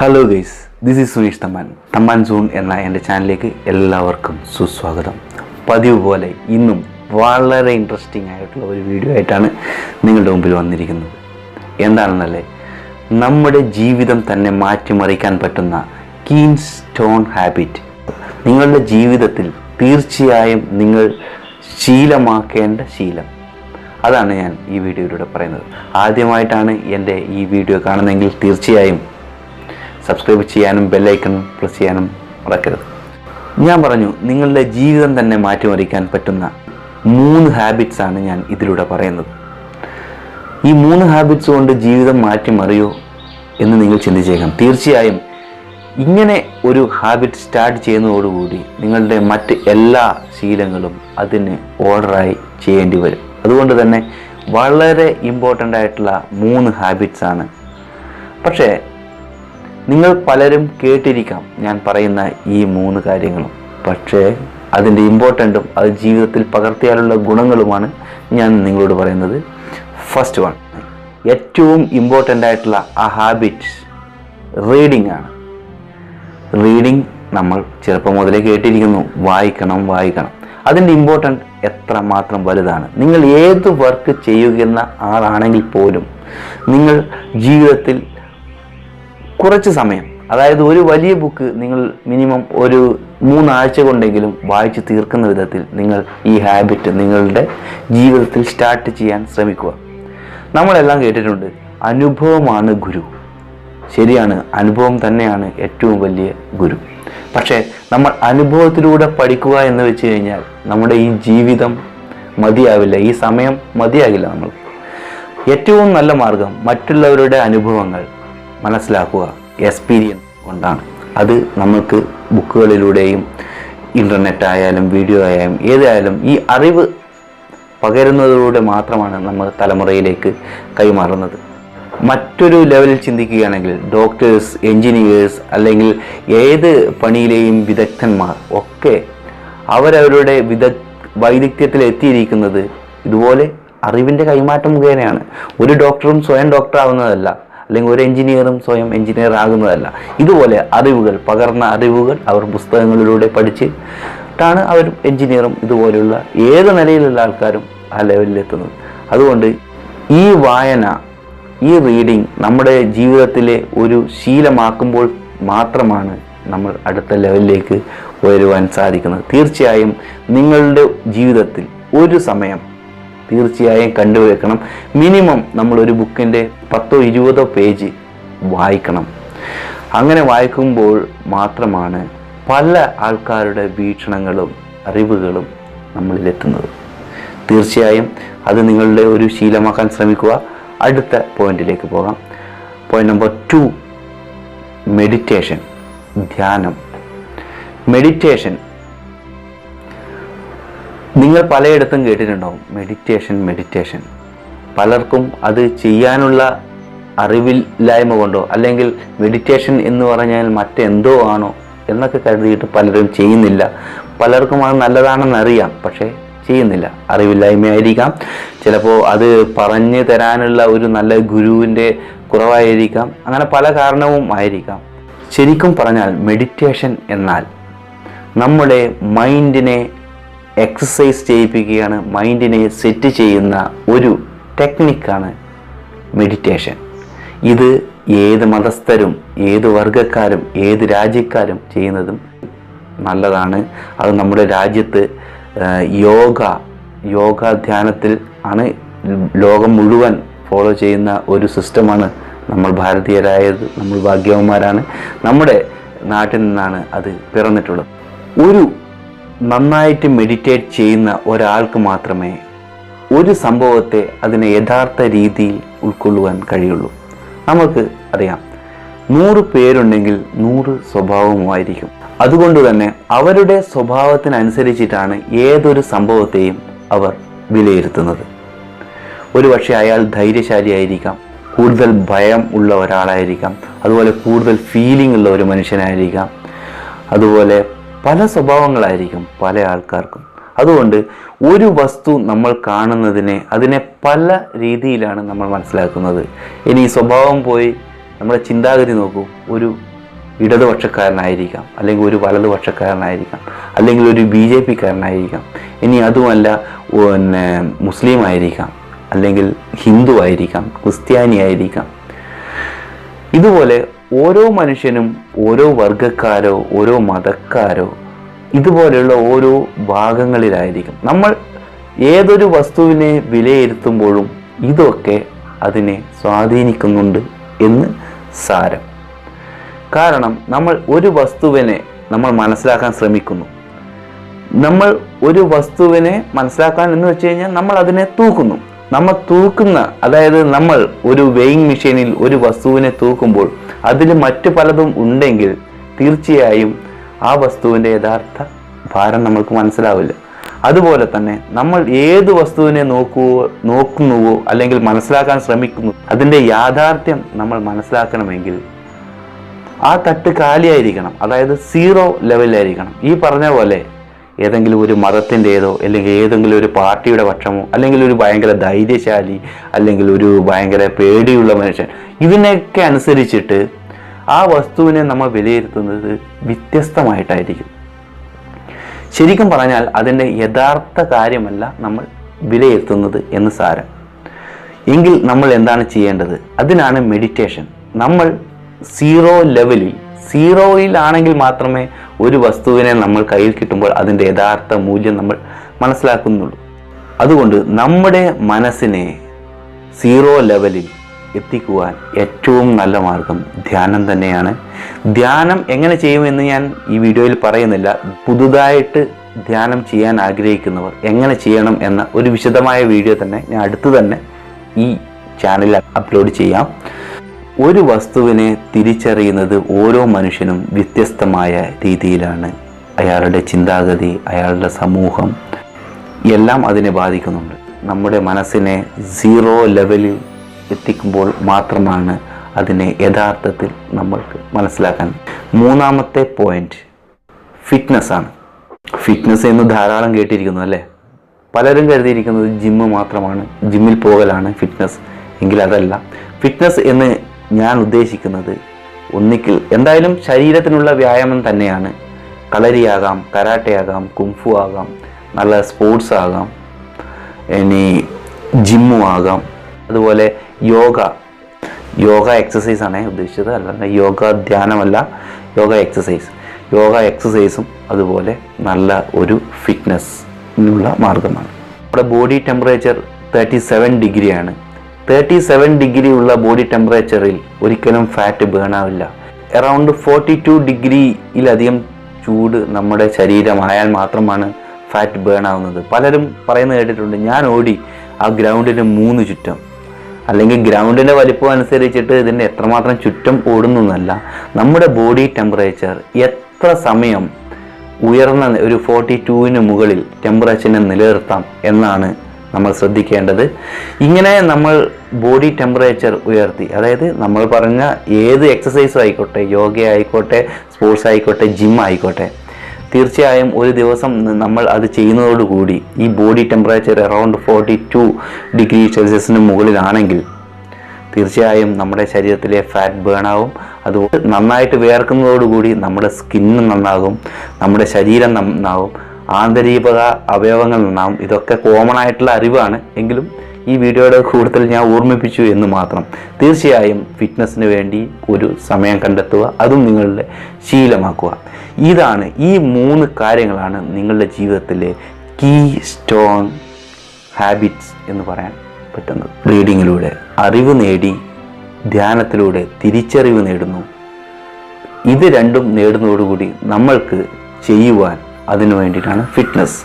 Hello guys this is Suresh Thamman Thamman soon എന്ന എന്റെ ചാനലിലേക്ക് എല്ലാവർക്കും സുസ്വാഗതം. പതിവ് പോലെ ഇന്നും വളരെ ഇൻട്രസ്റ്റിംഗ് ആയിട്ടുള്ള ഒരു വീഡിയോ ആയിട്ടാണ് നിങ്ങളുടെ മുമ്പിൽ വന്നിരിക്കുന്നത്. എന്താണെന്നല്ലേ? നമ്മുടെ ജീവിതം തന്നെ മാറ്റിമറിക്കാൻ പറ്റുന്ന കീൻ സ്റ്റോൺ ഹാബിറ്റ് നിങ്ങളുടെ ജീവിതത്തിൽ തീർച്ചയായും നിങ്ങൾ ശീലമാക്കേണ്ട ശീലം. അതാണ് ഞാൻ ഈ വീഡിയോയിലൂടെ പറയുന്നത്. ആദ്യമായിട്ടാണ് എന്റെ ഈ വീഡിയോ കാണുന്നതെങ്കിൽ തീർച്ചയായും സബ്സ്ക്രൈബ് ചെയ്യാനും ബെല്ലൈക്കൺ പ്രസ് ചെയ്യാനും മറക്കരുത്. ഞാൻ പറഞ്ഞു നിങ്ങളുടെ ജീവിതം തന്നെ മാറ്റിമറിക്കാൻ പറ്റുന്ന മൂന്ന് ഹാബിറ്റ്സ് ആണ് ഞാൻ ഇതിലൂടെ പറയുന്നത്. ഈ മൂന്ന് ഹാബിറ്റ്സ് കൊണ്ട് ജീവിതം മാറ്റിമറിയോ എന്ന് നിങ്ങൾ ചിന്തിച്ചേക്കാം. തീർച്ചയായും ഇങ്ങനെ ഒരു ഹാബിറ്റ് സ്റ്റാർട്ട് ചെയ്യുന്നതോടുകൂടി നിങ്ങളുടെ മറ്റ് എല്ലാ ശീലങ്ങളും അതിന് ഓർഡറായി ചെയ്യേണ്ടി വരും. അതുകൊണ്ട് തന്നെ വളരെ ഇമ്പോർട്ടന്റ് ആയിട്ടുള്ള മൂന്ന് ഹാബിറ്റ്സ് ആണ്. പക്ഷേ നിങ്ങൾ പലരും കേട്ടിരിക്കാം ഞാൻ പറയുന്ന ഈ മൂന്ന് കാര്യങ്ങളും. പക്ഷേ അതിന്റെ ഇമ്പോർട്ടന്റും അത് ജീവിതത്തിൽ പകർത്തിയാലുള്ള ഗുണങ്ങളുമാണ് ഞാൻ നിങ്ങളോട് പറയുന്നത്. ഫസ്റ്റ് വൺ ഏറ്റവും ഇമ്പോർട്ടന്റ് ആയിട്ടുള്ള ആ ഹാബിറ്റ് റീഡിംഗ് ആണ്. റീഡിംഗ് നമ്മൾ ചെറുപ്പം മുതലേ കേട്ടിരിക്കുന്നു. വായിക്കണം വായിക്കണം. അതിന്റെ ഇമ്പോർട്ടന്റ് എത്ര മാത്രം വലുതാണ്. നിങ്ങൾ ഏത് വർക്ക് ചെയ്യുന്ന ആളാണെങ്കിൽ പോലും നിങ്ങൾ ജീവിതത്തിൽ കുറച്ച് സമയം. അതായത് ഒരു വലിയ ബുക്ക് നിങ്ങൾ മിനിമം ഒരു മൂന്നാഴ്ച കൊണ്ടെങ്കിലും വായിച്ച് തീർക്കുന്ന വിധത്തിൽ നിങ്ങൾ ഈ ഹാബിറ്റ് നിങ്ങളുടെ ജീവിതത്തിൽ സ്റ്റാർട്ട് ചെയ്യാൻ ശ്രമിക്കുക. നമ്മളെല്ലാം കേട്ടിട്ടുണ്ട് അനുഭവമാണ് ഗുരു. ശരിയാണ് അനുഭവം തന്നെയാണ് ഏറ്റവും വലിയ ഗുരു. പക്ഷേ നമ്മൾ അനുഭവത്തിലൂടെ പഠിക്കുക എന്ന് വെച്ച് കഴിഞ്ഞാൽ നമ്മുടെ ഈ ജീവിതം മതിയാവില്ല ഈ സമയം മതിയാകില്ല നമ്മൾ ഏറ്റവും നല്ല മാർഗം മറ്റുള്ളവരുടെ അനുഭവങ്ങൾ മനസ്സിലാക്കുക എക്സ്പീരിയൻസ് കൊണ്ടാണ്. അത് നമുക്ക് ബുക്കുകളിലൂടെയും ഇന്റർനെറ്റ് ആയാലും വീഡിയോ ആയാലും ഏതായാലും ഈ അറിവ് പകരുന്നതിലൂടെ മാത്രമാണ് നമ്മൾ തലമുറയിലേക്ക് കൈമാറുന്നത്. മറ്റൊരു ലെവലിൽ ചിന്തിക്കുകയാണെങ്കിൽ ഡോക്ടേഴ്സ് എൻജിനീയേഴ്സ് അല്ലെങ്കിൽ ഏത് പണിയിലെയും വിദഗ്ധന്മാർ ഒക്കെ അവരവരുടെ വിദഗ് വൈദഗ്ധ്യത്തിൽ എത്തിയിരിക്കുന്നത് ഇതുപോലെ അറിവിന്റെ കൈമാറ്റം മുഖേനയാണ്. ഒരു ഡോക്ടറും സ്വയം ഡോക്ടർ ആവുന്നതല്ല. അല്ലെങ്കിൽ ഒരു എഞ്ചിനീയറും സ്വയം എഞ്ചിനീയർ ആകുന്നതല്ല. ഇതുപോലെ അറിവുകൾ പകർന്ന അറിവുകൾ അവർ പുസ്തകങ്ങളിലൂടെ പഠിച്ചിട്ടാണ് അവർ എഞ്ചിനീയറും ഇതുപോലെയുള്ള ഏത് നിലയിലുള്ള ആൾക്കാരും ആ ലെവലിലെത്തുന്നത് അതുകൊണ്ട് ഈ വായന ഈ റീഡിങ് നമ്മുടെ ജീവിതത്തിലെ ഒരു ശീലമാക്കുമ്പോൾ മാത്രമാണ് നമ്മൾ അടുത്ത ലെവലിലേക്ക് ഉയരുവാൻ സാധിക്കുന്നത്. തീർച്ചയായും നിങ്ങളുടെ ജീവിതത്തിൽ ഒരു സമയം തീർച്ചയായും കണ്ടുവെക്കണം. മിനിമം നമ്മൾ ഒരു ബുക്കിന്റെ പത്തോ ഇരുപതോ പേജ് വായിക്കണം. അങ്ങനെ വായിക്കുമ്പോൾ മാത്രമാണ് പല ആൾക്കാരുടെ വീക്ഷണങ്ങളും അറിവുകളും നമ്മളിലെത്തുന്നത്. തീർച്ചയായും അത് നിങ്ങളുടെ ഒരു ശീലമാക്കാൻ ശ്രമിക്കുക. അടുത്ത പോയിന്റിലേക്ക് പോകാം. പോയിന്റ് നമ്പർ ടു മെഡിറ്റേഷൻ ധ്യാനം. മെഡിറ്റേഷൻ നിങ്ങൾ പലയിടത്തും കേട്ടിട്ടുണ്ടാവും. മെഡിറ്റേഷൻ മെഡിറ്റേഷൻ പലർക്കും അത് ചെയ്യാനുള്ള അറിവില്ലായ്മ കൊണ്ടോ അല്ലെങ്കിൽ മെഡിറ്റേഷൻ എന്ന് പറഞ്ഞാൽ മറ്റെന്തോ ആണോ എന്നൊക്കെ കരുതിയിട്ട് പലരും ചെയ്യുന്നില്ല. പലർക്കും അത് നല്ലതാണെന്ന് അറിയാം പക്ഷേ ചെയ്യുന്നില്ല. അറിവില്ലായ്മയായിരിക്കാം. ചിലപ്പോൾ അത് പറഞ്ഞു തരാനുള്ള ഒരു നല്ല ഗുരുവിന്റെ കുറവായിരിക്കാം. അങ്ങനെ പല കാരണവും ആയിരിക്കാം. ശരിക്കും പറഞ്ഞാൽ മെഡിറ്റേഷൻ എന്നാൽ നമ്മുടെ മൈൻഡിനെ എക്സസൈസ് ചെയ്യിപ്പിക്കുകയാണ് മൈൻഡിനെ സെറ്റ് ചെയ്യുന്ന ഒരു ടെക്നിക്കാണ് മെഡിറ്റേഷൻ ഇത് ഏത് മതസ്ഥരും ഏത് വർഗക്കാരും ഏത് രാജ്യക്കാരും ചെയ്യുന്നതും നല്ലതാണ്. അത് നമ്മുടെ രാജ്യത്ത് യോഗ യോഗ ധ്യാനത്തിൽ ആണ് ലോകം മുഴുവൻ ഫോളോ ചെയ്യുന്ന ഒരു സിസ്റ്റമാണ് നമ്മൾ ഭാരതീയരായത് നമ്മൾ ഭാഗ്യവന്മാരാണ്. നമ്മുടെ നാട്ടിൽ നിന്നാണ് അത് പിറന്നിട്ടുള്ളത്. ഒരു നന്നായിട്ട് മെഡിറ്റേറ്റ് ചെയ്യുന്ന ഒരാൾക്ക് മാത്രമേ ഒരു സംഭവത്തെ അതിനെ യഥാർത്ഥ രീതിയിൽ ഉൾക്കൊള്ളുവാൻ കഴിയുള്ളൂ. നമുക്ക് അറിയാം നൂറ് പേരുണ്ടെങ്കിൽ നൂറ് സ്വഭാവമായിരിക്കും അതുകൊണ്ട് തന്നെ അവരുടെ സ്വഭാവത്തിനനുസരിച്ചിട്ടാണ് ഏതൊരു സംഭവത്തെയും അവർ വിലയിരുത്തുന്നത്. ഒരുപക്ഷെ അയാൾ ധൈര്യശാലിയായിരിക്കാം കൂടുതൽ ഭയം ഉള്ള ഒരാളായിരിക്കാം അതുപോലെ കൂടുതൽ ഫീലിംഗ് ഉള്ള ഒരു മനുഷ്യനായിരിക്കാം അതുപോലെ പല സ്വഭാവങ്ങളായിരിക്കും പല ആൾക്കാർക്കും. അതുകൊണ്ട് ഒരു വസ്തു നമ്മൾ കാണുന്നതിനെ അതിനെ പല രീതിയിലാണ് നമ്മൾ മനസ്സിലാക്കുന്നത്. ഇനി സ്വഭാവം പോയി നമ്മുടെ ചിന്താഗതി നോക്കൂ. ഒരു ഇടതുപക്ഷക്കാരനായിരിക്കാം അല്ലെങ്കിൽ ഒരു വലതുപക്ഷക്കാരനായിരിക്കാം അല്ലെങ്കിൽ ഒരു ബി ജെ പിക്കാരനായിരിക്കാം. ഇനി അതുമല്ല പിന്നെ മുസ്ലിം ആയിരിക്കാം അല്ലെങ്കിൽ ഹിന്ദു ആയിരിക്കാം ക്രിസ്ത്യാനി ആയിരിക്കാം ഇതുപോലെ ഓരോ മനുഷ്യനും ഓരോ വർഗക്കാരോ ഓരോ മതക്കാരോ ഇതുപോലെയുള്ള ഓരോ ഭാഗങ്ങളിലായിരിക്കും. നമ്മൾ ഏതൊരു വസ്തുവിനെ വിലയിരുത്തുമ്പോഴും ഇതൊക്കെ അതിനെ സ്വാധീനിക്കുന്നുണ്ട് എന്ന് സാരം. കാരണം നമ്മൾ ഒരു വസ്തുവിനെ നമ്മൾ മനസ്സിലാക്കാൻ ശ്രമിക്കുന്നു. നമ്മൾ ഒരു വസ്തുവിനെ മനസ്സിലാക്കാൻ എന്ന് വെച്ച് കഴിഞ്ഞാൽ നമ്മൾ അതിനെ തൂക്കുന്നു. നമ്മൾ തൂക്കുന്ന അതായത് നമ്മൾ ഒരു വെയിങ് മെഷീനിൽ ഒരു വസ്തുവിനെ തൂക്കുമ്പോൾ അതിൽ മറ്റു പലതും ഉണ്ടെങ്കിൽ തീർച്ചയായും ആ വസ്തുവിന്റെ യഥാർത്ഥ ഭാരം നമ്മൾക്ക് മനസ്സിലാവില്ല. അതുപോലെ തന്നെ നമ്മൾ ഏത് വസ്തുവിനെ നോക്കുവോ നോക്കുന്നുവോ അല്ലെങ്കിൽ മനസ്സിലാക്കാൻ ശ്രമിക്കുന്നു അതിന്റെ യാഥാർത്ഥ്യം നമ്മൾ മനസ്സിലാക്കണമെങ്കിൽ ആ തട്ട് കാലിയായിരിക്കണം. അതായത് സീറോ ലെവലിലായിരിക്കണം. ഈ പറഞ്ഞ പോലെ ഏതെങ്കിലും ഒരു മതത്തിന്റെതോ അല്ലെങ്കിൽ ഏതെങ്കിലും ഒരു പാർട്ടിയുടെ പക്ഷമോ അല്ലെങ്കിൽ ഒരു ഭയങ്കര ധൈര്യശാലി അല്ലെങ്കിൽ ഒരു ഭയങ്കര പേടിയുള്ള മനുഷ്യൻ. ഇതിനൊക്കെ അനുസരിച്ചിട്ട് ആ വസ്തുവിനെ നമ്മൾ വിലയിരുത്തുന്നത് വ്യത്യസ്തമായിട്ടായിരിക്കും. ശരിക്കും പറഞ്ഞാൽ അതിന്റെ യഥാർത്ഥ കാര്യമല്ല നമ്മൾ വിലയിരുത്തുന്നത് എന്ന് സാരം. എങ്കിൽ നമ്മൾ എന്താണ് ചെയ്യേണ്ടത്? അതിനാണ് മെഡിറ്റേഷൻ നമ്മൾ സീറോ ലെവലിൽ സീറോയിലാണെങ്കിൽ മാത്രമേ ഒരു വസ്തുവിനെ നമ്മൾ കയ്യിൽ കിട്ടുമ്പോൾ അതിന്റെ യഥാർത്ഥ മൂല്യം നമ്മൾ മനസ്സിലാക്കുന്നുള്ളൂ. അതുകൊണ്ട് നമ്മുടെ മനസ്സിനെ സീറോ ലെവലിൽ എത്തിക്കുവാൻ ഏറ്റവും നല്ല മാർഗം ധ്യാനം തന്നെയാണ്. ധ്യാനം എങ്ങനെ ചെയ്യുമെന്ന് ഞാൻ ഈ വീഡിയോയിൽ പറയുന്നില്ല. പുതുതായിട്ട് ധ്യാനം ചെയ്യാൻ ആഗ്രഹിക്കുന്നവർ എങ്ങനെ ചെയ്യണം എന്ന ഒരു വിശദമായ വീഡിയോ തന്നെ ഞാൻ അടുത്ത് തന്നെ ഈ ചാനലിൽ അപ്ലോഡ് ചെയ്യാം. ഒരു വസ്തുവിനെ തിരിച്ചറിയുന്നത് ഓരോ മനുഷ്യനും വ്യത്യസ്തമായ രീതിയിലാണ്. അയാളുടെ ചിന്താഗതി അയാളുടെ സമൂഹം എല്ലാം അതിനെ ബാധിക്കുന്നുണ്ട്. നമ്മുടെ മനസ്സിനെ സീറോ ലെവലിൽ എത്തിക്കുമ്പോൾ മാത്രമാണ് അതിനെ യഥാർത്ഥത്തിൽ നമ്മൾക്ക് മനസ്സിലാക്കാൻ മൂന്നാമത്തെ പോയിന്റ് ഫിറ്റ്നസ്സാണ് ഫിറ്റ്നസ് എന്ന് ധാരാളം കേട്ടിരിക്കുന്നു അല്ലേ? പലരും കരുതിയിരിക്കുന്നത് ജിമ്മ് മാത്രമാണ്. ജിമ്മിൽ പോകലാണ് ഫിറ്റ്നസ് എങ്കിൽ അതല്ല. ഫിറ്റ്നസ് എന്ന് ഞാൻ ഉദ്ദേശിക്കുന്നത് ഒന്നിക്കിൽ എന്തായാലും ശരീരത്തിനുള്ള വ്യായാമം തന്നെയാണ്. കളരിയാകാം കരാട്ടയാകാം കുംഫു ആകാം നല്ല സ്പോർട്സ് ആകാം ഇനി ജിമ്മും ആകാം. അതുപോലെ യോഗ. യോഗ എക്സസൈസ് ആണ് ഉദ്ദേശിച്ചത്. അല്ലാണ്ട് യോഗ ധ്യാനമല്ല യോഗ എക്സസൈസ് യോഗ എക്സസൈസും അതുപോലെ നല്ല ഒരു ഫിറ്റ്നസ്സിനുള്ള മാർഗമാണ്. നമ്മുടെ ബോഡി ടെമ്പറേച്ചർ തേർട്ടി സെവൻ ഡിഗ്രിയാണ് തേർട്ടി സെവൻ ഡിഗ്രി ഉള്ള ബോഡി ടെമ്പറേച്ചറിൽ ഒരിക്കലും ഫാറ്റ് ബേൺ ആവില്ല. അറൗണ്ട് ഫോർട്ടി ടു ഡിഗ്രിയിലധികം ചൂട് നമ്മുടെ ശരീരമായാൽ മാത്രമാണ് ഫാറ്റ് ബേൺ ആവുന്നത്. പലരും പറയുന്നത് കേട്ടിട്ടുണ്ട് ഞാൻ ഓടി ആ ഗ്രൗണ്ടിന് മൂന്ന് ചുറ്റം. അല്ലെങ്കിൽ ഗ്രൗണ്ടിന്റെ വലിപ്പം അനുസരിച്ചിട്ട് ഇതിന്റെ എത്രമാത്രം ചുറ്റം എന്നല്ല നമ്മുടെ ബോഡി ടെമ്പറേച്ചർ എത്ര സമയം ഉയർന്ന ഒരു ഫോർട്ടി ടുവിന് മുകളിൽ ടെമ്പറേച്ചറിനെ നിലനിർത്താം എന്നാണ് നമ്മൾ ശ്രദ്ധിക്കേണ്ടത്. ഇങ്ങനെ നമ്മൾ ബോഡി ടെമ്പറേച്ചർ ഉയർത്തി അതായത് നമ്മൾ പറഞ്ഞ ഏത് എക്സസൈസും ആയിക്കോട്ടെ യോഗ ആയിക്കോട്ടെ സ്പോർട്സ് ആയിക്കോട്ടെ ജിം ആയിക്കോട്ടെ തീർച്ചയായും ഒരു ദിവസം നമ്മൾ അത് ചെയ്യുന്നതോടുകൂടി ഈ body temperature around forty two degree സെൽഷ്യസിന് മുകളിലാണെങ്കിൽ തീർച്ചയായും നമ്മുടെ ശരീരത്തിലെ ഫാറ്റ് ബേൺ ആവും. അതുപോലെ നന്നായിട്ട് വിയർക്കുന്നതോടുകൂടി നമ്മുടെ സ്കിന്ന് നന്നാകും നമ്മുടെ ശരീരം നന്നാവും ആന്തരിക അവയവങ്ങൾ നാം ഇതൊക്കെ കോമൺ ആയിട്ടുള്ള അറിവാണ്. എങ്കിലും ഈ വീഡിയോയുടെ കൂടുതൽ ഞാൻ ഓർമ്മിപ്പിച്ചു എന്ന് മാത്രം. തീർച്ചയായും ഫിറ്റ്നസ്സിന് വേണ്ടി ഒരു സമയം കണ്ടെത്തുക. അതും നിങ്ങളുടെ ശീലമാക്കുക. ഇതാണ് ഈ മൂന്ന് കാര്യങ്ങളാണ് നിങ്ങളുടെ ജീവിതത്തിലെ കീ സ്റ്റോൺ ഹാബിറ്റ്സ് എന്ന് പറയാൻ പറ്റുന്നത്. റീഡിങ്ങിലൂടെ അറിവ് നേടി ധ്യാനത്തിലൂടെ തിരിച്ചറിവ് നേടുന്നു. ഇത് രണ്ടും നേടുന്നതോടുകൂടി നമ്മൾക്ക് ചെയ്യുവാൻ അതിനു വേണ്ടിയിട്ടാണ് ഫിറ്റ്നസ്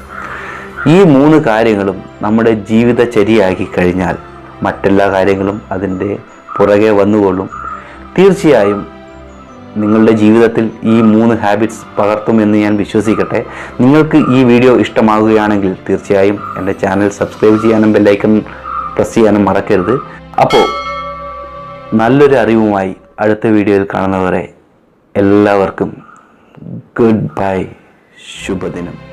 ഈ മൂന്ന് കാര്യങ്ങളും നമ്മുടെ ജീവിതചര്യയാക്കി കഴിഞ്ഞാൽ മറ്റെല്ലാ കാര്യങ്ങളും അതിന്റെ പുറകെ വന്നുകൊള്ളും. തീർച്ചയായും നിങ്ങളുടെ ജീവിതത്തിൽ ഈ മൂന്ന് ഹാബിറ്റ്സ് പകർത്തുമെന്ന് ഞാൻ വിശ്വസിക്കട്ടെ. നിങ്ങൾക്ക് ഈ വീഡിയോ ഇഷ്ടമാകുകയാണെങ്കിൽ തീർച്ചയായും എന്റെ ചാനൽ സബ്സ്ക്രൈബ് ചെയ്യാനും ബെല്ലൈക്കൺ പ്രസ് ചെയ്യാനും മറക്കരുത്. അപ്പോൾ നല്ലൊരു അറിവുമായി അടുത്ത വീഡിയോയിൽ കാണുന്നവരെ എല്ലാവർക്കും ഗുഡ് ബൈ ശുഭദിനം.